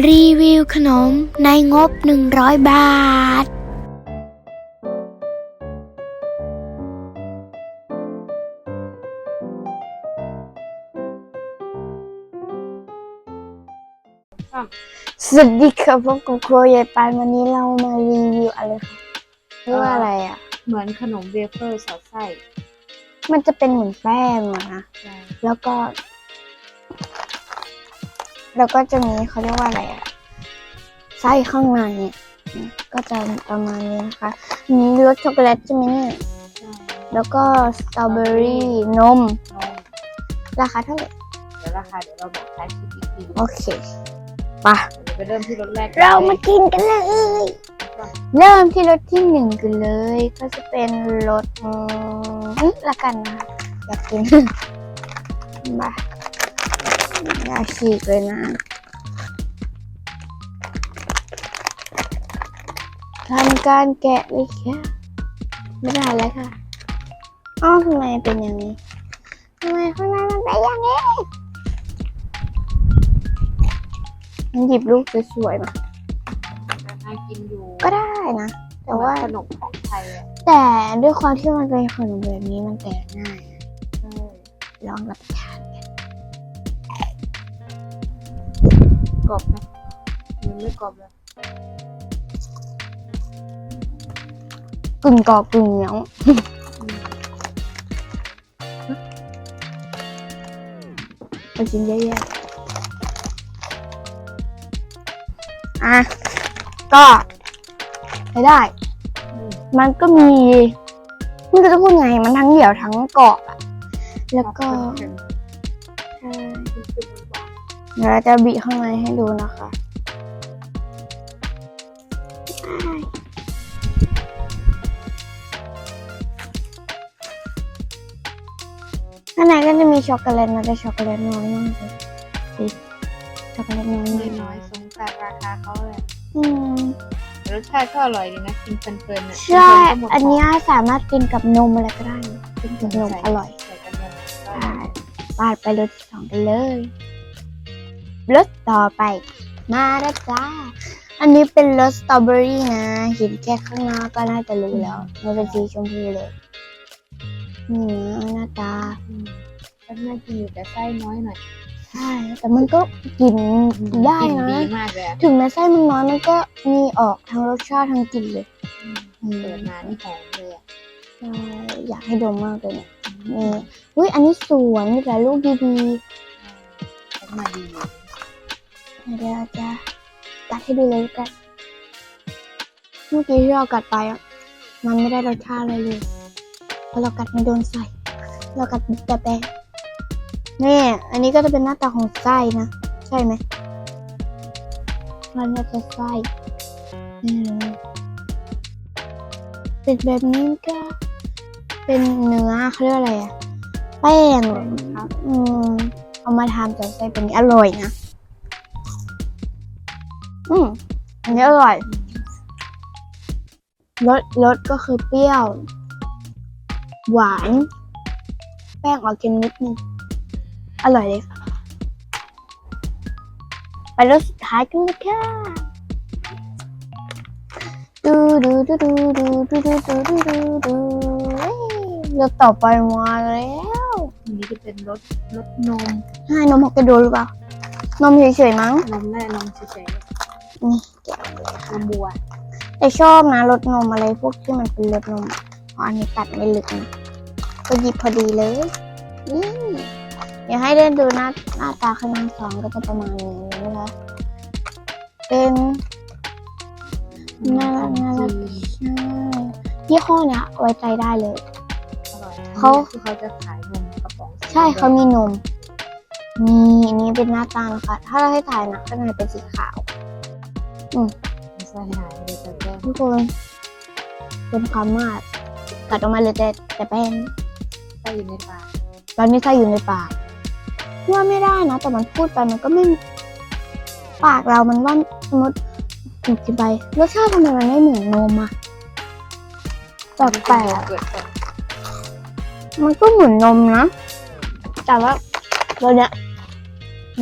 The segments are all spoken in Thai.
รีวิวขนมในงบ 100 บาท สวัสดีครับพบกับครัวยายปานวันนี้เรามารีวิวอะไรคะเรียกว่าอะไรอะ เหมือนขนมเวเฟอร์สอดไส้ มันจะเป็นเหมือนแป้งอะนะใช่แล้วก็ แล้วก็จะมีเขาเรียกว่าอะไรอะไส้ข้างในเนี่ยก็จะประมาณนี้นะคะมีรสช็อกโกแลตใช่ไหมเนี่ยใช่แล้วก็สตรอเบอรี่นมนม ราคาเท่าไหร่เดี๋ยวราคาเดี๋ยวเราบอกท้ายคลิปอีกทีโอเคไปะเดี๋ยวไปเริ่มที่รสแรกกันเรามากินกันเลย เริ่มที่รสที่หนึ่งกันเลย ก็จะเป็นรสอืมอื้อละกันนะคะอยากกินมา อย่าฉีกเลยนะ ทำการแกะเลยค่ไม่ได้แล้วค่ะอ้าวทำไมเป็นอย่างนี้ทำไมข้างในมันเป็นอย่างนี้ มันหยิบลูกสวยๆมา น่ากินอยู่ก็ได้นะ แต่ว่า ขนมของไทยอะแต่ด้วยความที่มันเป็นขนมแบบนี้มันแกะง่าย ใช่ ลองรับประทาน รอบไหมมันไม่กรอบเลยกึ่งกรอบกึ่งเหนียวอืมไปกินเยอะๆอะ ก็ใช้ได้อืมมันก็มีไม่รู้จะพูดไง มันทั้งเหนียวทั้งกรอบอะแล้วก็ เดี๋ยวเราจะบีข้างในให้ดูนะคะ ข้างในก็จะมีช็อกโกแลตนะแต่ช็อกโกแลตน้อยมากเลยดิช็อกโกแลตน้อยๆมากน้อยๆสงสารราคาเขาเลยอืมแต่รสชาติก็อร่อยดีนะกินเพลินๆอะใช่กินเพลิๆก็หมดอันเนี้ยสามารถกินกับนมอะไรก็ได้นะกินกับนมอร่อยใส่กันเลยใช่ปาดไปรสที่สองกันเลย รสต่อไป มาแล้วจ้า อันนี้เป็นรสสตรอเบอรี่นะเห็นแค่ข้างหน้าก็น่าจะรู้แล้ว มันเป็นสีชมพูเลยนี่นะหน้าตาอืมก็น่ากินอยู่แต่ไส้น้อยหน่อยใช่แต่มันก็กินได้กลิ่นะ ดีมากเลยอะถึงแม้ไส้มันน้อยมันก็มีออกทั้งรสชาติทั้งกลิ่นเลยอืมอืมเปิดมานี่หอมเลยอะใช่อยากให้ดมมากเลยเนี่ยนี่อุ้ยอันนี้สวยมีแต่ลูกดีต้องมาดีๆ เดี๋ยวจะกัดให้ดูเลยกันเมื่อกี้ที่เรากัดไปอะ มันไม่ได้รสชาติอะไรเลย เพราะเรากัดไม่โดนใส่ เรากัดแต่แป้งนี่อันนี้ก็จะเป็นหน้าตาของไส้นะ ใช่ไหมมันน่าจะไส้นี่เลยเป็นแบบนี้ก็เป็นเนื้อเขาเรียกอะไรอะแป้งเหรอครับ อืมเอามาทำจากไส้เป็นนี้อร่อยนะ อืมอันนี้อร่อยรสรสก็คือเปรี้ยว หวาน แป้งออกเค็มนิดนึง อร่อยเลยค่ะ ไปรสสุดท้ายกันเลยค่ะดูดูดูดูดูดูดูดูดูดูดูเอ้ยรสต่อไปมาแล้วอันนี้จะเป็นรสรสนมให้นมฮอกไกโดหรือเปล่านมเฉยๆมั้งนมแม่นมเฉย นี่แกะเลยๆนมบัวแต่ชอบนะรสนมอะไรพวกที่มันเป็นรสนมเพราะอันนี้ตัดไม่ลึกนะก็หยิบพอดีเลยนี่เดี๋ยวให้เดินดูหน้าหน้าตาข้างหน้าสองก็จะประมาณนี้นะคะเป็นน่ารักน่ารักใช่ยี่ห้อเนี้ยไว้ใจได้เลย อร่อยเขา คือเขาจะขายนมกระป๋องใช่เขามีนมนี่อันนี้เป็นหน้าตานะคะ ถ้าเราให้ถ่ายนะข้างในเป็นสีขาว ไม่ใช่หายเลยแต่แก้มทุกคนเป็นความมากกัดออกมาเลยแต่แต่แป้งใส่อยู่ในปากตอนนี้ไส้อยู่ในปากว่าไม่ได้นะ แต่มันพูดไปมันก็ไม่ ปากเรามันว่าสมมติถูกกินไปรสชาติทำไมมันไม่เหมือนนมอะแปลกๆอะเกิดก่อนมันก็เหมือนนมนะ แต่ว่าตัวเนี้ย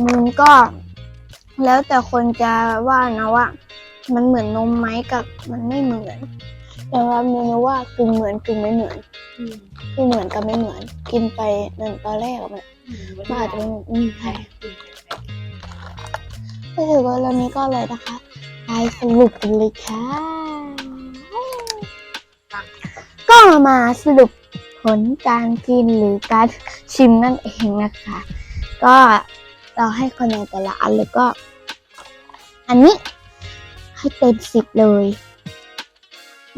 มันก็ แล้วแต่คนจะว่านะว่า มันเหมือนนมไหมกับมันไม่เหมือนแต่ว่าเมนูว่ากึ่งเหมือนกึ่งไม่เหมือนอืมคือเหมือนกับไม่เหมือน กินไปนั่นตอนแรกมันมันอาจจะไม่เหมือนใช่ก็ถือว่าเรานี้ก็เลยนะคะไปสรุปกันเลยค่ะ ก็มาสรุปผลการกินหรือการชิมนั่นเองนะคะ ก็เราให้คะแนนแต่ละอันเลยก็ อันนี้ ให้เต็มสิบเลย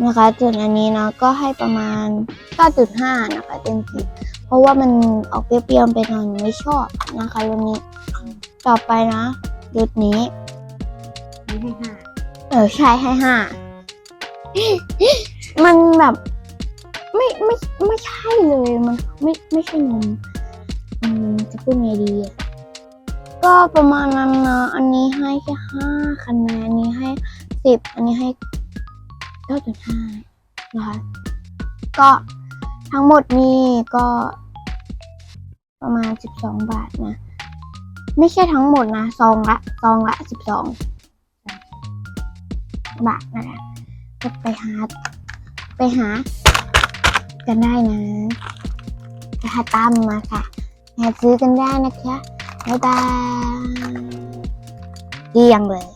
นะคะส่วนอันนี้เนาะก็ให้ประมาณ 9.5 นะคะเต็มสิบเพราะว่ามันออกเปรี้ยวๆไปหน่อยหนูไม่ชอบนะคะรสนี้ ต่อไปนะรสนี้นี่ให้ห้าเออใช่ให้ห้ามันแบบไม่ไม่ไม่ใช่เลยมันไม่ไม่ใช่นมอืมจะพูดไงดีอะก็ประมาณนั้นนะอันนี้ให้แค่ห้าคะแนนอันนี้ให้ สิบอันนี้ให้เก้าจุดห้านะคะก็ทั้งหมดนี่ก็ประมาณสิบสองบาทนะ ไม่ใช่ทั้งหมดนะซองละซองละสิบสองบาทนะคะก็ไปหา ไปหา กันได้นะไปหาตามมาค่ะหาซื้อกันได้นะคะบ๊ายบายเยี่ยงเลย